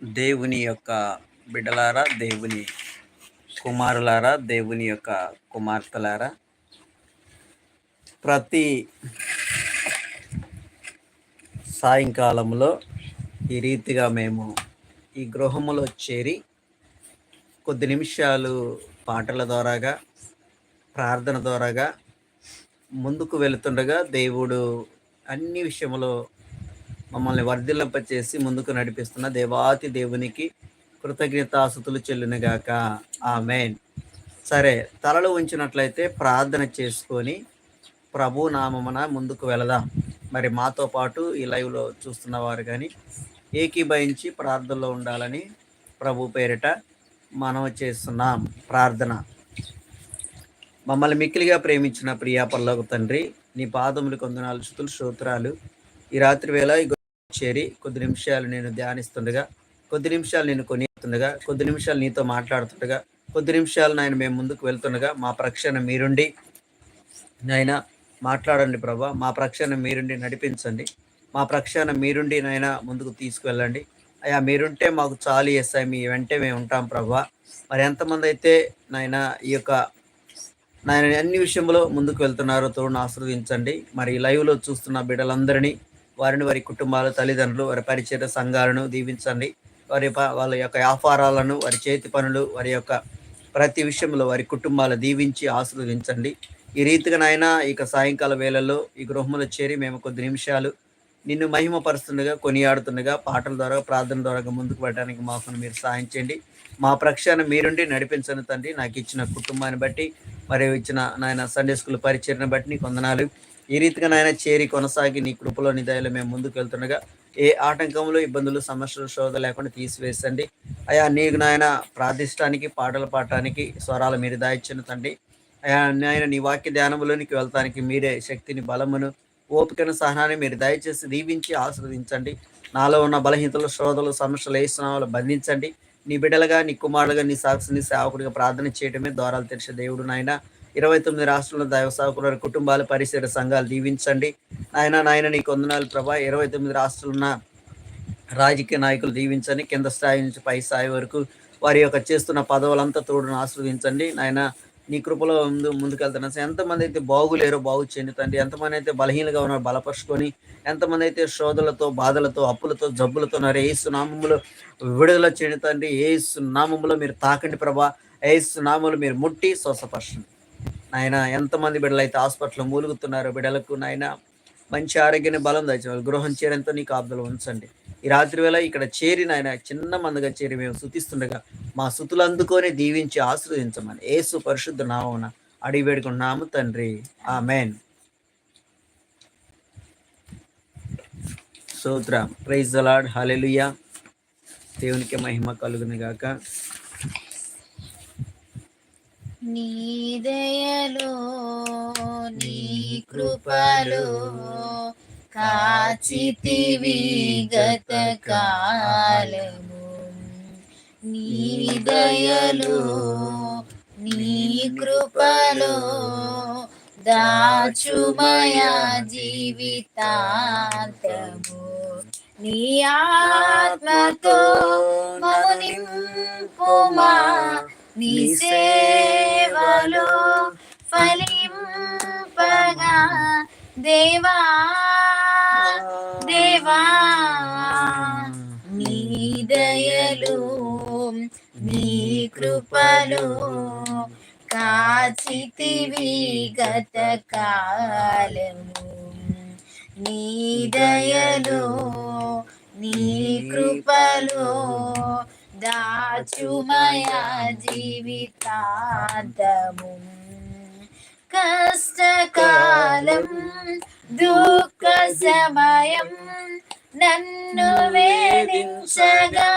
దేవుని యొక్క బిడ్డలారా దేవుని కుమారులారా దేవుని యొక్క కుమార్తెలారా. ప్రతి సాయంకాలంలో ఈ రీతిగా మేము ఈ గృహములో చేరి కొద్ది నిమిషాలు పాటల ద్వారాగా ప్రార్థన ద్వారాగా ముందుకు వెళుతుండగా దేవుడు అన్ని విషయంలో మమ్మల్ని వర్ధిల్లింపచేసి ముందుకు నడిపిస్తున్న దేవాతి దేవునికి కృతజ్ఞతాసుతులు చెల్లునుగాక. మెయిన్ సరే తలలు ఉంచినట్లయితే ప్రార్థన చేసుకొని ప్రభు నామమున ముందుకు వెళదాం. మరి మాతో పాటు ఈ లైవ్లో చూస్తున్న వారు కానీ ఏకీభవించి ప్రార్థనలో ఉండాలని ప్రభు పేరిట మనం చేస్తున్నాం. ప్రార్థన. మమ్మల్ని మిక్కిలిగా ప్రేమించిన ప్రియా పల్లవ తండ్రి నీ పాదములు కొందనాలు శుతులు శ్రోత్రాలు ఈ రాత్రి వేళ చేరి కొద్ది నిమిషాలు నేను ధ్యానిస్తుండగా కొద్ది నిమిషాలు నేను కొనిస్తుండగా కొద్ది నిమిషాలు నీతో మాట్లాడుతుండగా కొద్ది నిమిషాలు నాయన మేము ముందుకు వెళ్తుండగా మా ప్రక్షణ మీరుండి. నాయన మాట్లాడండి ప్రభా మా ప్రక్షణ మీరుండి నడిపించండి. మా ప్రక్షణ మీరుండి నాయన ముందుకు తీసుకువెళ్ళండి. అయ్యా మీరుంటే మాకు చాలు ఎస్ఐ మీ వెంటే మేము ఉంటాం ప్రభా. మరి ఎంతమంది అయితే నాయన ఈ యొక్క నాయన అన్ని విషయంలో ముందుకు వెళ్తున్నారో తోడును ఆశ్రవదించండి. మరి లైవ్లో చూస్తున్న బిడ్డలందరినీ వారిని వారి కుటుంబాల తల్లిదండ్రులు వారి పరిచయ సంఘాలను దీవించండి. వారి ప- వాళ్ళ యొక్క వ్యాపారాలను వారి చేతి పనులు వారి యొక్క ప్రతి విషయంలో వారి కుటుంబాలు దీవించి ఆశీర్వదించండి. ఈ రీతిగా నాయన ఇక సాయంకాల వేళల్లో ఈ గృహంలో చేరి మేము కొద్ది నిమిషాలు నిన్ను మహిమపరుస్తుండగా కొనియాడుతుండగా పాటల ద్వారా ప్రార్థన ద్వారా ముందుకు పెట్టడానికి మాకు మీరు సాయం చేయండి. మా ప్రక్షాన్ని మీరుండి నడిపించను తండ్రి. నాకు ఇచ్చిన కుటుంబాన్ని బట్టి మరియు ఇచ్చిన నాయన సండే స్కూల్ పరిచయను బట్టి నీకు వందనాలు. ఈ రీతిగా నాయన చేరి కొనసాగి నీ కృపలో నిదయలో మేము ముందుకు వెళ్తుండగా ఏ ఆటంకములు ఇబ్బందులు సమస్యలు శోధ లేకుండా తీసివేసండి. అయా నీకు నాయన ప్రార్థిష్టానికి పాటలు పాడటానికి స్వరాలు మీరు దాయిచ్చిన తండ్రి. అయా నాయన నీ వాక్య ధ్యానములోనికి వెళ్తానికి మీరే శక్తిని బలమును ఓపికను సహనాన్ని మీరు దయచేసి దీవించి ఆస్వాదించండి నాలో ఉన్న బలహీనతలు శోధలు సమస్యలు వేస్తున్నాలు బంధించండి. నీ బిడ్డలుగా నీ కుమారుడుగా నీ సాక్షిని సేవకుడిగా ప్రార్థన చేయడమే ద్వారాలు తెరిచే దేవుడు నాయన. ఇరవై తొమ్మిది రాష్ట్రంలో దైవ సేవకుల కుటుంబాలు పరిసర సంఘాలు దీవించండి. నాయన నాయన నీ కొందనాలు ప్రభా ఇరవై తొమ్మిది రాష్ట్రాలు ఉన్న రాజకీయ నాయకులు దీవించండి. కింద స్థాయి నుంచి పై స్థాయి వరకు వారి యొక్క చేస్తున్న పదవులంతా తోడును ఆస్వాదించండి నాయన నీ కృపలో ముందు ముందుకెళ్తున్నాను ఎంతమంది అయితే బాగులేరో బాగు చేయండి తండ్రి. ఎంతమంది అయితే బలహీనగా ఉన్నారో బలపరుచుకొని ఎంతమంది అయితే శోధలతో బాధలతో అప్పులతో జబ్బులతో ఉన్నారో ఏసు నామములో విడుదల చేయండి తండ్రి. ఏసు నామములో మీరు తాకండి ప్రభా. ఏసు నామములు మీరు ముట్టి స్వసపరచండి నాయన ఎంతమంది బిడ్డలు అయితే హాస్పిటల్లో మూలుగుతున్నారో బిడ్డలకు నాయన మంచి ఆరోగ్యాన్ని బలం దాచేవాళ్ళు గృహం చేరేంతో నీకు ఆబ్దలు ఉంచండి. ఈ రాత్రి వేళ ఇక్కడ చేరి నాయన చిన్న మందుగా చేరి మేము శుతిస్తుండగా మా శుతులు అందుకొని దీవించి ఆశ్రవదించమని ఏసు పరిశుద్ధ నామమున అడిగి వేడుకున్నాము తండ్రి. ఆమెన్. సూత్ర ప్రైజ్ అలాడ్ హలెలుయా దేవునికి మహిమ కలుగునిగాక. నీ దయలో నీ కృపలో కాచితివి గత కాలము. నీ దయలో నీ కృపలో దాచుమయా జీవితాంతము. నీ ఆత్మతో మము నింపుమా నీ సేవలో దేవా దేవా నీ దయలు నీ కృపలు కాచితివి గత కాలము. నీ దయలు నీ కృపలు దాచుమయా జీవితాంతము. కష్టకాలం దుఃఖ సమయం నన్ను వేధించగా.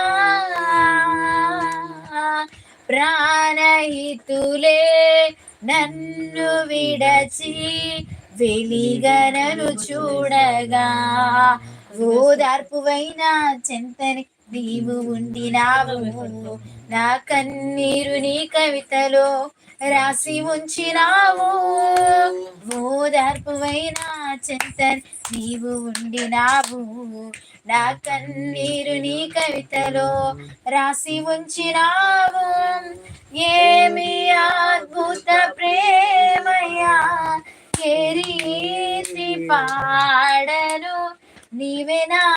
ప్రాణహితులే నన్ను విడచి వెలిగనను చూడగా. ఓదార్పువైన చెంతని నీవు ఉండినావు నా కన్నీరు నీ కవితలో రాసి ఉంచినావు. ఓదార్పువైన చెంతని నీవు ఉండినావు. నా కన్నీరు నీ కవితలో రాసి ఉంచినావు. ఏమి అద్భుత ప్రేమయ్యా. ఏ రీతి పాడను. నీవేనా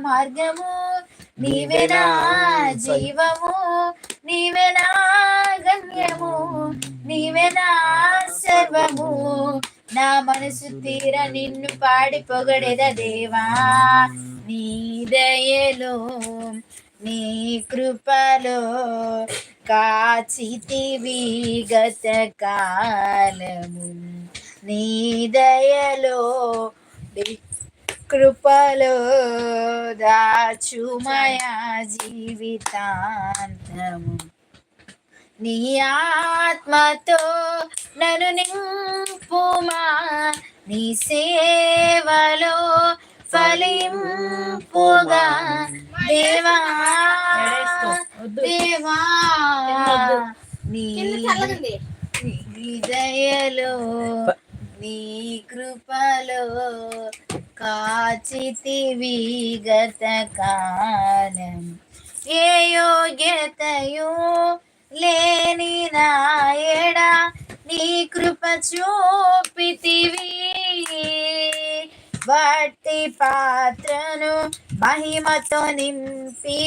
మార్గము. నీవేనా జీవము. నీవే నా గమ్యము నీవే నా సర్వము. నా మనసు తీర నిన్ను పాడి పొగడెద దేవా. నీ దయలో నీ కృపలో కాచితివి గత కాలము. నీ దయలో కృపలో దాచుమయా జీవితాంతము. నీ ఆత్మతో నన్ను నింపుమా. నీ సేవలో ఫలింపుగా. దేవా దేవా నీ నీ దయలో నీ కృపలో కాచితివి గత కాలం. ఏ యోగ్యతయు లేని నాయడ నీ కృప చూపితివి. బట్టి పాత్రను మహిమతో నింపి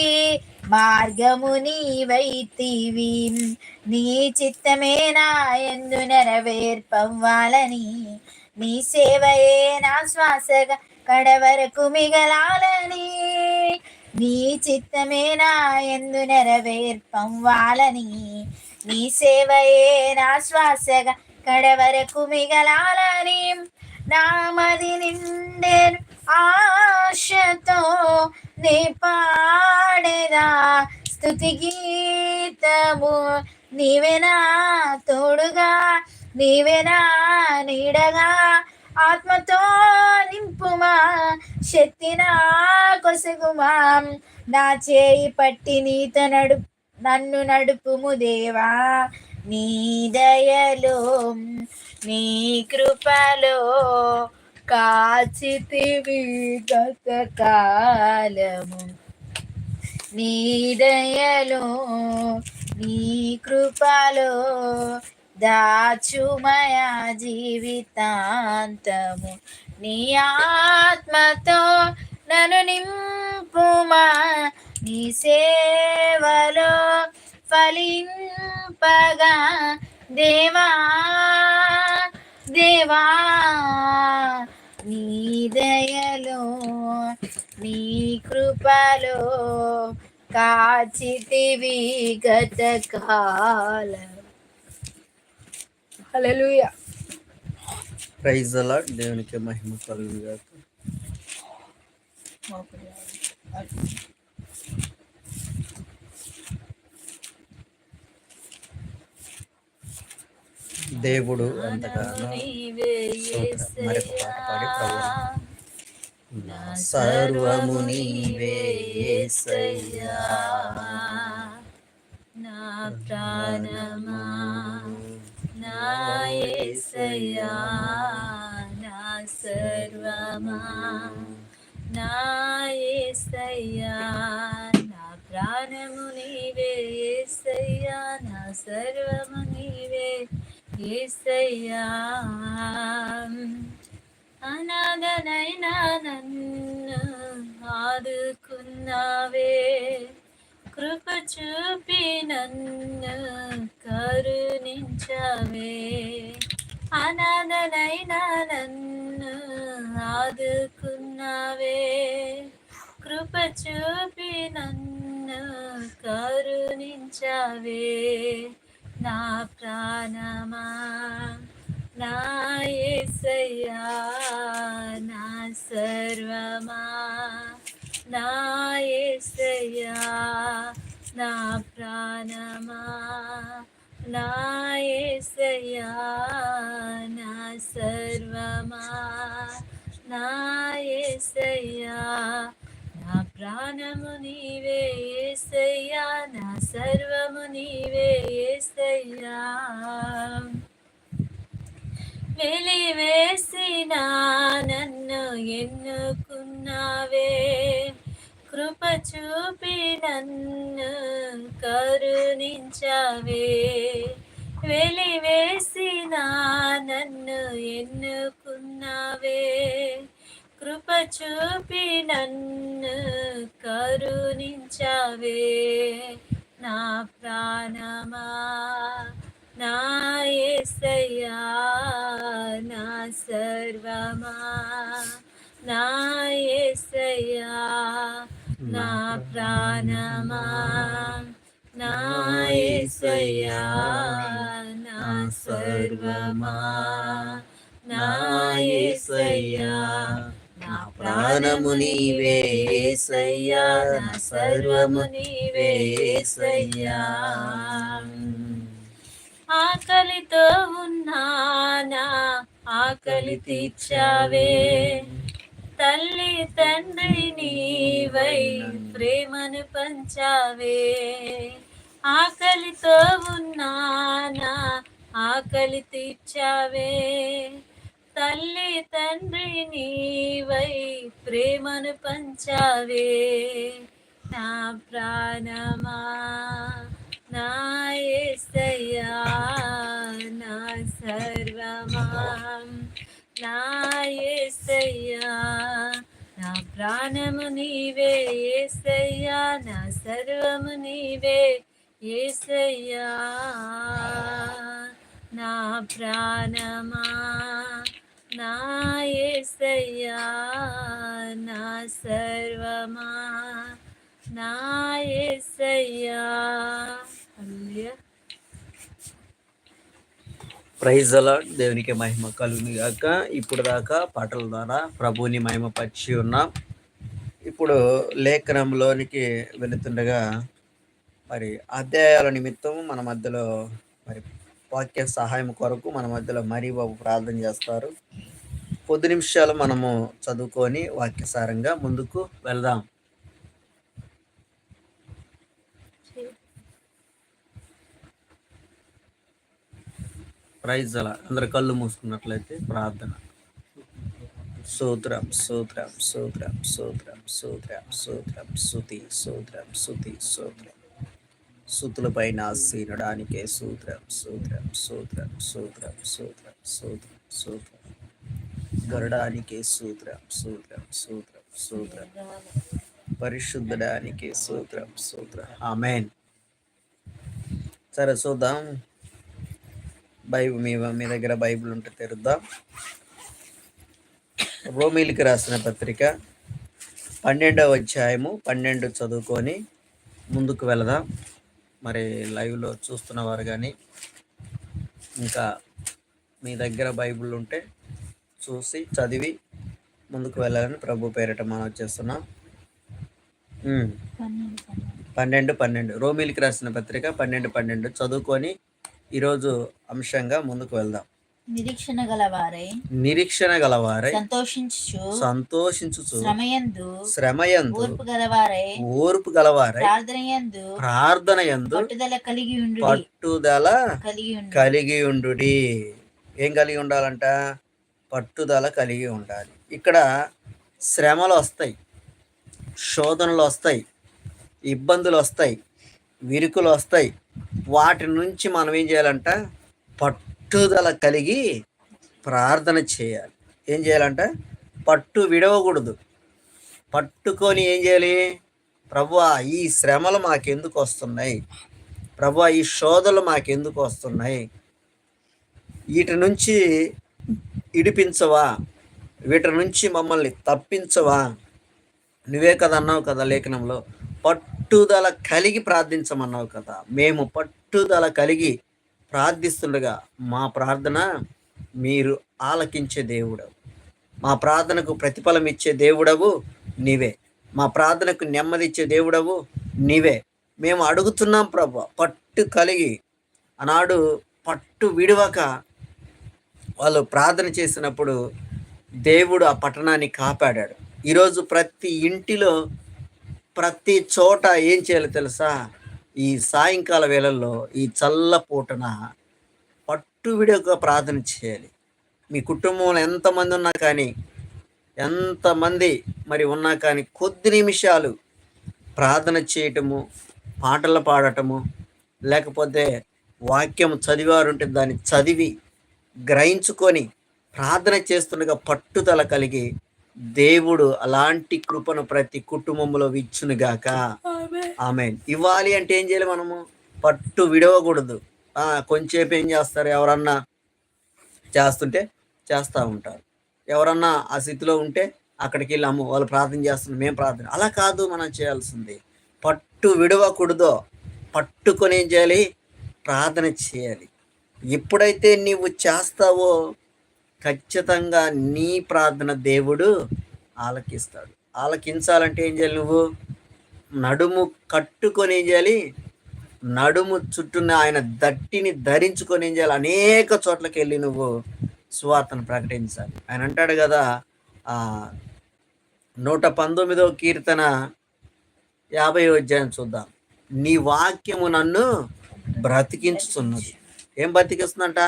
మార్గము నీవైతివి. నీ చిత్తమే నా ఎందు నెరవేర్పవ్వాలని నీ సేవయే నా శ్వాసగా కడవరకు మిగలాలని. నీ చిత్తమే నా ఎందు నెరవేర్పవ్వాలని నీ సేవయే నా శ్వాసగా కడవరకు మిగలాలని. నామది నిండే ఆశతో నే పాడేదా. స్థుతి గీతము నీవేనా తోడుగా. నీవేనా నీడగా ఆత్మతో నింపుమా శక్తి నా కొసగుమా. నా చేయి పట్టి నీతో నడు నన్ను నడుపుము దేవా. నీ దయలో నీ కృపలో కాచితివి గత కాలము నీ దయలో నీ కృపలో దాచుమయా జీవితాంతము. నీ ఆత్మతో నన్ను నింపుమా. నీ సేవలో ఫలింపగా. దేవా దేవా నీ దయలో నీ కృపలో కాచితివి గత కాలం హల్లెలూయా ప్రైజ్ అలా దేవునికి మహిమ కలుగు గాక దేవుడు అంతగానో. మరొక పాట పాడి ప్రభు. నా సర్వము నీవే యేసయ్యా. నా ప్రాణమా. నా నా సర్వమా నా యేసయ్యా నా ప్రాణము నీవే యేసయ్యా నా సర్వము నీవే యేసయ్యా అనాథనైనా నన్ను ఆదుకున్నావే కృప చూపి నన్ను కరుణించవే. అనాథనైనా నన్ను ఆదుకున్నావే. కృప చూపి నన్ను కరుణించవే. నా ప్రాణమా నా ఏసయ్యా నా సర్వమా. నా యేసయ్యా నా ప్రాణమా. నా యేసయ్యా నా సర్వమా. నా యేసయ్యా నా ప్రాణము నీవే నా సర్వము నీవే యేసయ్యా వెలివేసిన నన్ను ఎన్నుకున్నావే. కృప చూపి నన్ను కరుణించవే. వెలివేసిన నన్ను ఎన్నుకున్నావే. కృప చూపి నన్ను కరుణించవే. నా ప్రాణమా నా యేసయ్యా నా సర్వమా నా యేసయ్యా ప్రాణమా? నా నా సర్వమా? నా నా ప్రాణము నీవే నా సర్వము నీవే ఆకలితో ఉన్నానా? ఆకలి తీర్చావే. తల్లి తండ్రి నీవై ప్రేమను పంచావే. ఆకలితో ఉన్నానా? ఆకలి తీర్చావే. తల్లి తండ్రి నీవై ప్రేమను పంచావే. నా ప్రాణమా? నా ఏసయ్యా? నా సర్వమా? నా యేసయ్యా నా ప్రాణము నీవే యేసయ్యా నా సర్వము నీవే యేసయ్యా నా ప్రాణమా నా యేసయ్యా నా సర్వమా నా యేసయ్యా హల్లెలూయా. ప్రైజ్ అలా దేవునికి మహిమ కలుగుని గాక ఇప్పుడు దాకా పాటల ద్వారా ప్రభువుని మహిమ పరిచి ఉన్నాం. ఇప్పుడు లేఖనంలోనికి వెళుతుండగా మరి అధ్యాయాల నిమిత్తం మన మధ్యలో మరి వాక్య సహాయం కొరకు మన మధ్యలో మరీ బాబు ప్రార్థన చేస్తారు. కొద్ది నిమిషాలు మనము చదువుకొని వాక్యసారంగా ముందుకు వెళ్దాం. ప్రైజ్ అలా అందరు కళ్ళు మూసుకున్నట్లయితే ప్రార్థన సూత్రం సూత్రం సూత్రం సూత్రం సూత్రం సూత్రం సుతి సూత్రం సుతి సూత్రం సుతులపైన సీనడానికే సూత్రం సూత్రం సూత్రం సూత్రం సూత్రం సూత్రం సూత్రం గరడానికే సూత్రం సూత్రం సూత్రం సూత్రం పరిశుద్ధడానికి సూత్రం సూత్రం ఆమెన్ సరే చూద్దాం బైబిల్ మీ మీ దగ్గర బైబిల్ ఉంటే తెరుద్దాం. రోమిలికి రాసిన పత్రిక పన్నెండవ అధ్యాయము పన్నెండు చదువుకొని ముందుకు వెళదాం. మరి లైవ్లో చూస్తున్న వారు కానీ ఇంకా మీ దగ్గర బైబిల్ ఉంటే చూసి చదివి ముందుకు వెళ్ళాలని ప్రభు పేరిట మనం వచ్చేస్తున్నాం. పన్నెండు పన్నెండు. రోమిలికి రాసిన పత్రిక పన్నెండు పన్నెండు. చదువుకొని ఈరోజు అంశంగా ముందుకు వెళ్దాం. నిరీక్షణ గలవారై నిరీక్షణ గలవారై సంతోషించు సంతోషించుచు శ్రమయందు శ్రమయందు ఓర్పు గలవారై ఓర్పు గలవారై ప్రార్థనయందు ప్రార్థన యందు పట్టుదల కలిగి ఉండు పట్టుదల కలిగి కలిగి ఉండు ఏం కలిగి ఉండాలంట? పట్టుదల కలిగి ఉండాలి. ఇక్కడ శ్రమలు వస్తాయి శోధనలు వస్తాయి ఇబ్బందులు వస్తాయి విరుకులు వస్తాయి వాటి నుంచి మనం ఏం చేయాలంట? పట్టుదల కలిగి ప్రార్థన చేయాలి. ఏం చేయాలంట? పట్టు విడవకూడదు. పట్టుకొని ఏం చేయాలి? ప్రభా ఈ శ్రమలు మాకెందుకు వస్తున్నాయి? ప్రభా ఈ శోధలు మాకెందుకు వస్తున్నాయి? వీటి నుంచి ఇడిపించవా? వీటి నుంచి మమ్మల్ని తప్పించవా? నువ్వే కదా అన్నావు కదా లేఖనంలో. పట్టుదల కలిగి ప్రార్థించమన్నావు కదా. మేము పట్టుదల కలిగి ప్రార్థిస్తుండగా మా ప్రార్థన మీరు ఆలకించే దేవుడవు. మా ప్రార్థనకు ప్రతిఫలం ఇచ్చే దేవుడవు నీవే. మా ప్రార్థనకు నెమ్మది ఇచ్చే దేవుడవు నీవే. మేము అడుగుతున్నాం ప్రభు పట్టు కలిగి ఆనాడు పట్టు విడవక వాళ్ళు ప్రార్థన చేసినప్పుడు దేవుడు ఆ పట్టణాన్ని కాపాడాడు. ఈరోజు ప్రతి ఇంటిలో ప్రతి చోట ఏం చేయాలో తెలుసా? ఈ సాయంకాల వేళల్లో ఈ చల్ల పూటన పట్టు విడక ప్రార్థన చేయాలి. మీ కుటుంబంలో ఎంతమంది ఉన్నా కానీ ఎంతమంది మరి ఉన్నా కానీ కొద్ది నిమిషాలు ప్రార్థన చేయటము పాటలు పాడటము లేకపోతే వాక్యం చదివారుంటే దాన్ని చదివి గ్రహించుకొని ప్రార్థన చేస్తుండగా పట్టుదల కలిగి దేవుడు అలాంటి కృపను ప్రతి కుటుంబంలో ఇచ్చునుగాక ఆమె ఇవ్వాలి అంటే ఏం చేయాలి మనము? పట్టు విడవకూడదు. ఆ, కొంచెంసేపు ఏం చేస్తారు? ఎవరన్నా చేస్తుంటే చేస్తూ ఉంటారు. ఎవరన్నా ఆ స్థితిలో ఉంటే అక్కడికి వెళ్ళి అమ్ము వాళ్ళు ప్రార్థన చేస్తున్నారు మేము ప్రార్థన. అలా కాదు మనం చేయాల్సింది. పట్టు విడవకూడదో. పట్టుకొని ఏం చేయాలి? ప్రార్థన చేయాలి. ఎప్పుడైతే నీవు చేస్తావో ఖచ్చితంగా నీ ప్రార్థన దేవుడు ఆలకిస్తాడు. ఆలకించాలంటే ఏం చేయాలి నువ్వు? నడుము కట్టుకొని ఏం చేయాలి? నడుము చుట్టూన ఆయన దట్టిని ధరించుకొని ఏం చేయాలి? అనేక చోట్లకి వెళ్ళి నువ్వు సువార్తను ప్రకటించాలి. ఆయన అంటాడు కదా నూట పంతొమ్మిదవ కీర్తన యాభై అధ్యాయం చూద్దాం. నీ వాక్యము నన్ను బ్రతికించుతున్నది ఏం బ్రతికిస్తుందంట?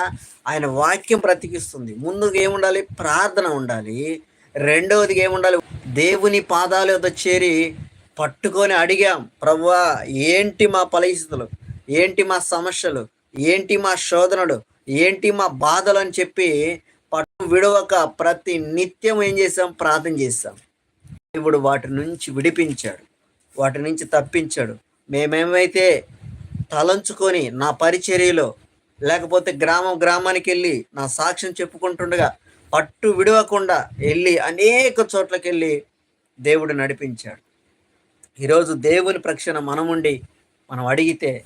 ఆయన వాక్యం బ్రతికిస్తుంది. ముందుగా ఏముండాలి ప్రార్థన ఉండాలి. రెండవది ఏముండాలి దేవుని పాదాల వద్ద చేరి పట్టుకొని అడిగాం ప్రవ్వా ఏంటి మా పరిస్థితులు? ఏంటి మా సమస్యలు? ఏంటి మా శోధనలు? ఏంటి మా బాధలు? అని చెప్పి పట్టు విడవక ప్రతి నిత్యం ఏం చేసాం ప్రార్థన చేసాం దేవుడు వాటి నుంచి విడిపించాడు. వాటి నుంచి తప్పించాడు. మేమేమైతే తలంచుకొని నా పరిచర్యలో లేకపోతే గ్రామం గ్రామానికి వెళ్ళి నా సాక్ష్యం చెప్పుకుంటుండగా పట్టు విడవకుండా వెళ్ళి అనేక చోట్లకి వెళ్ళి దేవుడు నడిపించాడు. ఈరోజు దేవుని ప్రక్షణ మనముండి మనం అడిగితే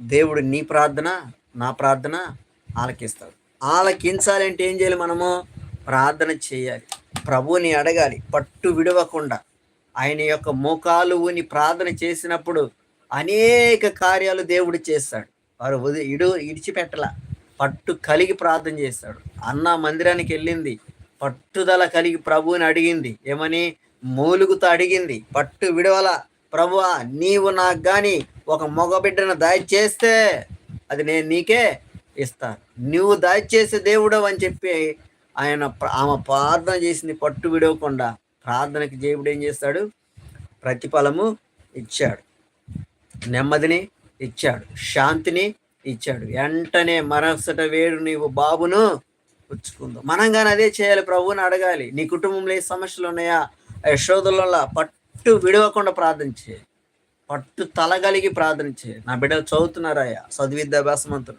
దేవుడు నీ ప్రార్థన నా ప్రార్థన ఆలకిస్తాడు. ఆలకించాలంటే ఏం చేయాలి మనము? ప్రార్థన చేయాలి. ప్రభువుని అడగాలి. పట్టు విడవకుండా ఆయన యొక్క మోకాలు ప్రార్థన చేసినప్పుడు అనేక కార్యాలు దేవుడు చేస్తాడు. వారు ఇడు ఇడిచిపెట్టల. పట్టు కలిగి ప్రార్థన చేస్తాడు. అన్న మందిరానికి వెళ్ళింది. పట్టుదల కలిగి ప్రభువుని అడిగింది. ఏమని? మూలుగుతో అడిగింది. పట్టు విడవల. ప్రభువా నీవు నాకు కానీ ఒక మగబిడ్డను దయచేస్తే అది నేను నీకే ఇస్తాను నువ్వు దయచేసే దేవుడు అని చెప్పి ఆయన ఆమె ప్రార్థన చేసింది. పట్టు విడవకుండా ప్రార్థనకి దేవుడు ఏం చేస్తాడు? ప్రతిఫలము ఇచ్చాడు. నెమ్మదిని ఇచ్చాడు. శాంతిని ఇచ్చాడు. వెంటనే మరసట వేడు నీవు బాబును పుచ్చుకుందాం మనం కానీ అదే చేయాలి ప్రభువుని అడగాలి. నీ కుటుంబంలో ఏ సమస్యలు ఉన్నాయా? ఆ పట్టు విడవకుండా ప్రార్థన చేయాలి పట్టు తలగలిగి ప్రార్థన చేయాలి నా బిడ్డలు చదువుతున్నారయ్యా చదివిద్యాభ్యాసమంతులు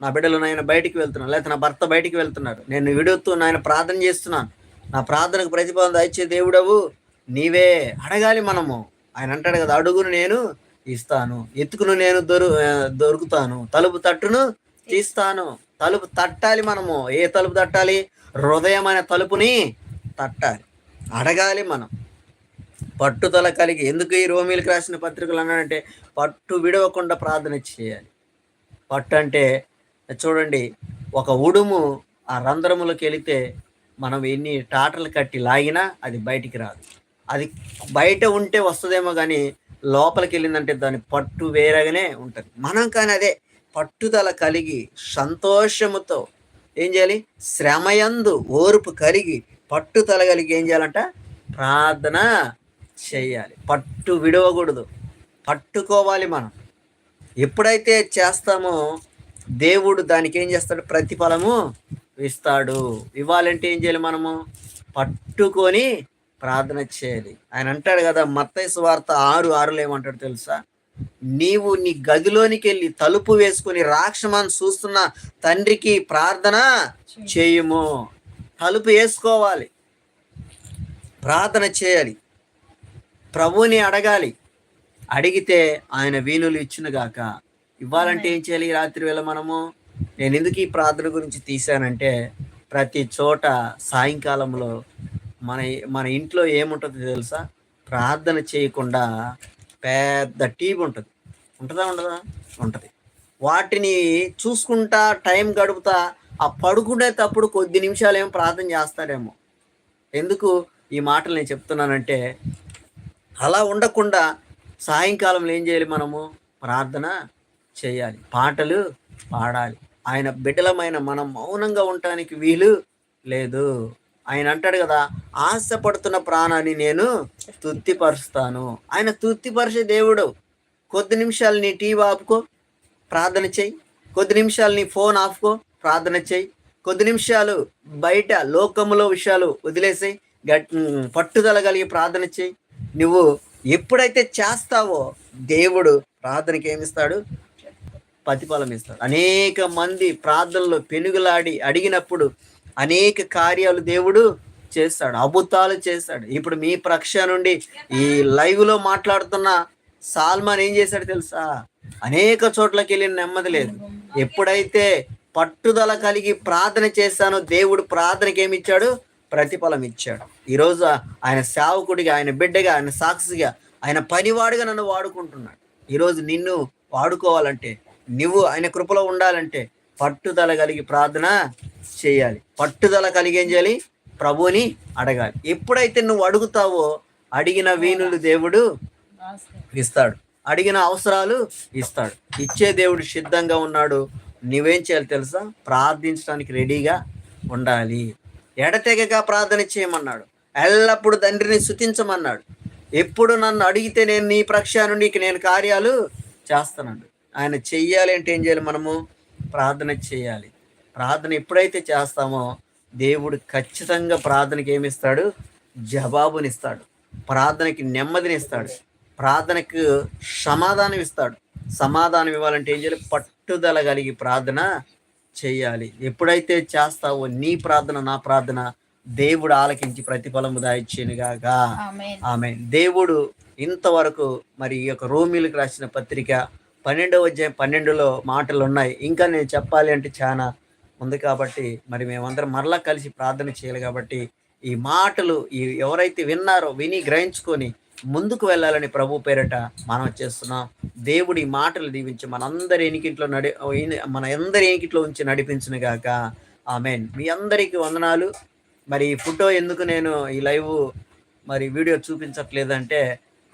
నా బిడ్డలు నాయన బయటికి వెళ్తున్నారు. లేకపోతే నా భర్త బయటికి వెళ్తున్నారు. నేను విడుతూ నాయన ప్రార్థన చేస్తున్నాను. నా ప్రార్థనకు ప్రతిఫలం దయచే దేవుడవు. నీవే అడగాలి మనము. ఆయన అంటాడు కదా అడుగును నేను. ఇస్తాను. ఎత్తుకును నేను దొరు దొరుకుతాను. తలుపు తట్టును తీస్తాను. తలుపు తట్టాలి మనము. ఏ తలుపు తట్టాలి? హృదయం అనే తలుపుని తట్టాలి. అడగాలి మనం. పట్టుదల కలిగి ఎందుకు ఈ రోమిలకు రాసిన పత్రికలు అన్నాడంటే పట్టు విడవకుండా ప్రార్థన చేయాలి. పట్టు అంటే చూడండి ఒక ఉడుము ఆ రంధ్రములోకి వెళితే మనం ఎన్ని టాటలు కట్టి లాగినా అది బయటికి రాదు. అది బయట ఉంటే వస్తుందేమో కానీ లోపలికి వెళ్ళిందంటే దాని పట్టు వేరేగానే ఉంటుంది. మనం కానీ అదే పట్టుదల కలిగి సంతోషముతో ఏం చేయాలి? శ్రమయందు ఓర్పు కలిగి పట్టుదల కలిగి ఏం చేయాలంట? ప్రార్థన చేయాలి. పట్టు విడవకూడదు. పట్టుకోవాలి మనం. ఎప్పుడైతే చేస్తామో దేవుడు దానికి ఏం చేస్తాడు? ప్రతిఫలము ఇస్తాడు. ఇవ్వాలంటే ఏం చేయాలి మనము? పట్టుకొని ప్రార్థన చేయాలి. ఆయన అంటాడు కదా మత్తైసు వార్త ఆరు ఆరులో ఏమంటాడు తెలుసా? నీవు నీ గదిలోనికి వెళ్ళి తలుపు వేసుకొని రాక్షమాన్ని చూస్తున్న తండ్రికి ప్రార్థన చేయుము. తలుపు వేసుకోవాలి. ప్రార్థన చేయాలి. ప్రభువుని అడగాలి. అడిగితే ఆయన వీణులు ఇచ్చునుగాక ఇవ్వాలంటే ఏం చేయాలి రాత్రి వేళ మనము? నేను ఎందుకు ఈ ప్రార్థన గురించి తీశానంటే ప్రతి చోట సాయంకాలంలో మన మన ఇంట్లో ఏముంటుంది తెలుసా? ప్రార్థన చేయకుండా పెద్ద టీవీ ఉంటుంది. ఉంటుందా ఉండదా? ఉంటుంది. వాటిని చూసుకుంటా టైం గడుపుతా ఆ పడుకునేటప్పుడు కొద్ది నిమిషాలు ఏమో ప్రార్థన చేస్తారేమో. ఎందుకు? ఈ మాటలు నేను చెప్తున్నానంటే అలా ఉండకుండా సాయంకాలంలో ఏం చేయాలి మనము? ప్రార్థన చేయాలి. పాటలు పాడాలి. ఆయన బిడ్డలమైన మనం మౌనంగా ఉండటానికి వీలు లేదు. ఆయన అంటాడు కదా ఆశపడుతున్న ప్రాణాన్ని నేను తృప్తిపరుస్తాను. ఆయన తృప్తిపరిచే దేవుడు. కొద్ది నిమిషాలు నీ టీవీ ఆపుకో ప్రార్థన చెయ్యి కొద్ది నిమిషాలు నీ ఫోన్ ఆపుకో ప్రార్థన చెయ్యి కొద్ది నిమిషాలు బయట లోకములో విషయాలు వదిలేసి గట్ పట్టుదల కలిగి ప్రార్థన చెయ్యి నువ్వు ఎప్పుడైతే చేస్తావో దేవుడు ప్రార్థనకి ఏమిస్తాడు? ప్రతిఫలం ఇస్తాడు. అనేక మంది ప్రార్థనలో పెనుగులాడి అడిగినప్పుడు అనేక కార్యాలు దేవుడు చేస్తాడు అద్భుతాలు చేస్తాడు. ఇప్పుడు మీ ప్రక్ష నుండి ఈ లైవ్లో మాట్లాడుతున్న సాల్మాన్ ఏం చేశాడు తెలుసా? అనేక చోట్లకి వెళ్ళిన నెమ్మది లేదు. ఎప్పుడైతే పట్టుదల కలిగి ప్రార్థన చేశానో దేవుడు ప్రార్థనకి ఏమిచ్చాడు ప్రతిఫలం ఇచ్చాడు. ఈరోజు ఆయన సేవకుడిగా ఆయన బిడ్డగా ఆయన సాక్షిగా ఆయన పనివాడుగా నన్ను వాడుకుంటున్నాడు. ఈరోజు నిన్ను వాడుకోవాలంటే నువ్వు ఆయన కృపలో ఉండాలంటే పట్టుదల కలిగి ప్రార్థన చేయాలి. పట్టుదల కలిగేం చేయాలి? ప్రభుని అడగాలి. ఎప్పుడైతే నువ్వు అడుగుతావో అడిగిన వీణులు దేవుడు ఇస్తాడు. అడిగిన అవసరాలు ఇస్తాడు. ఇచ్చే దేవుడు సిద్ధంగా ఉన్నాడు. నువ్వేం చేయాలి తెలుసా? ప్రార్థించడానికి రెడీగా ఉండాలి. ఎడతెగగా ప్రార్థన చేయమన్నాడు. ఎల్లప్పుడు తండ్రిని శుతించమన్నాడు ఎప్పుడు నన్ను అడిగితే నేను నీ ప్రక్షాను నుండి నేను కార్యాలు చేస్తానండి. ఆయన చెయ్యాలి అంటే ఏం చేయాలి మనము? ప్రార్థన చేయాలి. ప్రార్థన ఎప్పుడైతే చేస్తామో దేవుడు ఖచ్చితంగా ప్రార్థనకి ఏమిస్తాడు జవాబునిస్తాడు ప్రార్థనకి నెమ్మదినిస్తాడు ప్రార్థనకు సమాధానం ఇస్తాడు. సమాధానం ఇవ్వాలంటే ఏం చేయాలి? పట్టుదల కలిగి ప్రార్థన చేయాలి. ఎప్పుడైతే చేస్తావో నీ ప్రార్థన నా ప్రార్థన దేవుడు ఆలకించి ప్రతిఫలము దాయిచ్చేనుగాక. ఆమె దేవుడు ఇంతవరకు మరి ఈ యొక్క రోమిలకు రాసిన పత్రిక పన్నెండవ అధ్యాయం పన్నెండులో మాటలు ఉన్నాయి ఇంకా నేను చెప్పాలి అంటే చాలా ఉంది కాబట్టి మరి మేమందరం మరలా కలిసి ప్రార్థన చేయాలి కాబట్టి ఈ మాటలు ఈ ఎవరైతే విన్నారో విని గ్రహించుకొని ముందుకు వెళ్ళాలని ప్రభు పేరట మనం చేస్తున్నాం. దేవుడు ఈ మాటలు దీవించి మనందరి ఎనికిట్లో నడి మన అందరి ఎనికిట్లో ఉంచి నడిపించిన గాక. ఆమెన్. మీ అందరికీ వందనాలు. మరి ఈ ఫోటో ఎందుకు నేను ఈ లైవ్ మరి వీడియో చూపించట్లేదంటే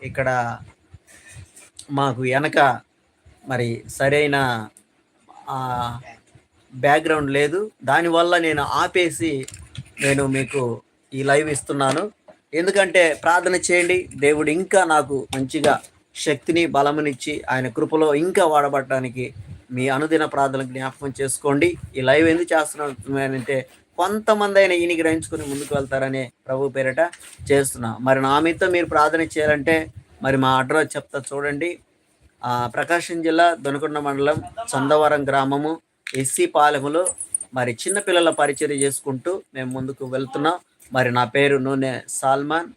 ఇక్కడ మాకు వెనక మరి సరైన బ్యాక్గ్రౌండ్ లేదు. దానివల్ల నేను ఆపేసి నేను మీకు ఈ లైవ్ ఇస్తున్నాను. ఎందుకంటే ప్రార్థన చేయండి. దేవుడు ఇంకా నాకు మంచిగా శక్తిని బలమునిచ్చి ఆయన కృపలో ఇంకా వాడబడటానికి మీ అనుదిన ప్రార్థన జ్ఞాపకం చేసుకోండి. ఈ లైవ్ ఎందుకు చేస్తున్నాను అంటే కొంతమంది అయినా ఈయన గ్రహించుకుని ముందుకు వెళ్తారనే ప్రభు పేరిట చేస్తున్నా. మరి నా మీతో మీరు ప్రార్థన చేయాలంటే మరి మా అడ్రస్ చెప్తా చూడండి. ప్రకాశం జిల్లా దొనకొండ మండలం చందవరం గ్రామము. ఎస్సీ పాలెములో మరి చిన్నపిల్లల పరిచయం చేసుకుంటూ మేము ముందుకు వెళ్తున్నాం. మరి నా పేరు నూనె సాల్మాన్.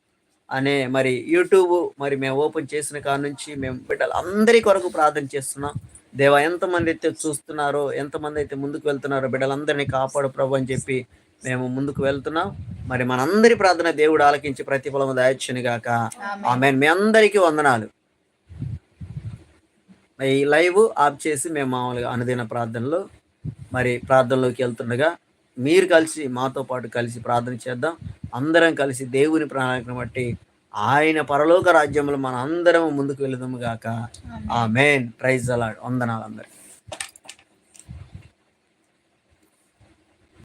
అనే మరి యూట్యూబ్ మరి మేము ఓపెన్ చేసిన కాడ నుంచి మేము బిడ్డలు అందరి కొరకు ప్రార్థన చేస్తున్నాం. దేవా ఎంతమంది అయితే చూస్తున్నారో ఎంతమంది అయితే ముందుకు వెళ్తున్నారో బిడ్డలందరినీ కాపాడు ప్రభు అని చెప్పి మేము ముందుకు వెళ్తున్నాం. మరి మనందరి ప్రార్థన దేవుడు ఆలకించి ప్రతిఫలము దాయచ్చును గాక. ఆమె మీ అందరికీ వందనాలు. ఈ లైవ్ ఆఫ్ చేసి మేము మామూలుగా అనుదిన ప్రార్థనలో మరి ప్రార్థనలోకి వెళ్తుండగా మీరు కలిసి మాతో పాటు కలిసి ప్రార్థన చేద్దాం. అందరం కలిసి దేవుని ప్రణాళికను బట్టి ఆయన పరలోక రాజ్యంలో మన అందరం ముందుకు వెళదాము గాక. ఆ మెయిన్ ప్రైజ్ అలాడ్ వందనాలు అందరికి.